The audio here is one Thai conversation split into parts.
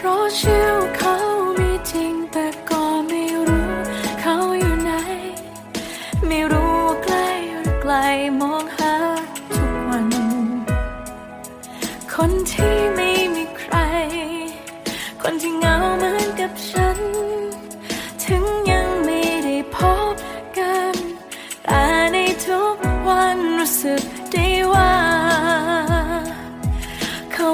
เพราะเชื่อเขามีจริงแต่ก็ไม่รู้เขาอยู่ไหน ไม่รู้ว่าใกล้หรือไกลมองหาทุกวัน คนที่ไม่มีใคร คนที่เหงาเหมือนกับฉัน ถึงยังไม่ได้พบกันแต่ในทุกวันรู้สึกได้ว่า เขา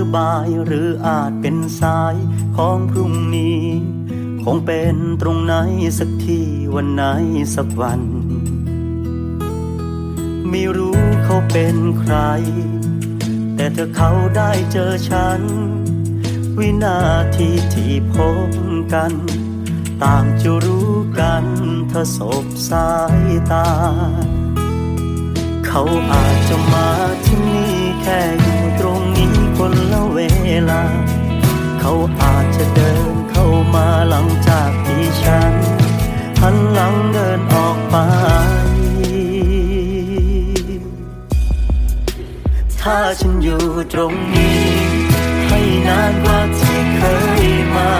รือบ่ายหรืออาจเป็นสายของพรุ่งนี้ คงเป็นตรงไหนสักที่วันไหนสักวัน ไม่รู้เขาเป็นใคร แต่ถ้าเขาได้เจอฉัน วินาทีที่พบกัน ต่างจะรู้กันถ้าสบสายตา เขาอาจจะมา อาจจะเดินเข้ามาหลังจากที่ฉัน หันหลังเดินออกไป ถ้าฉันอยู่ตรงนี้ ให้นานกว่าที่เคยมาใช้เวลา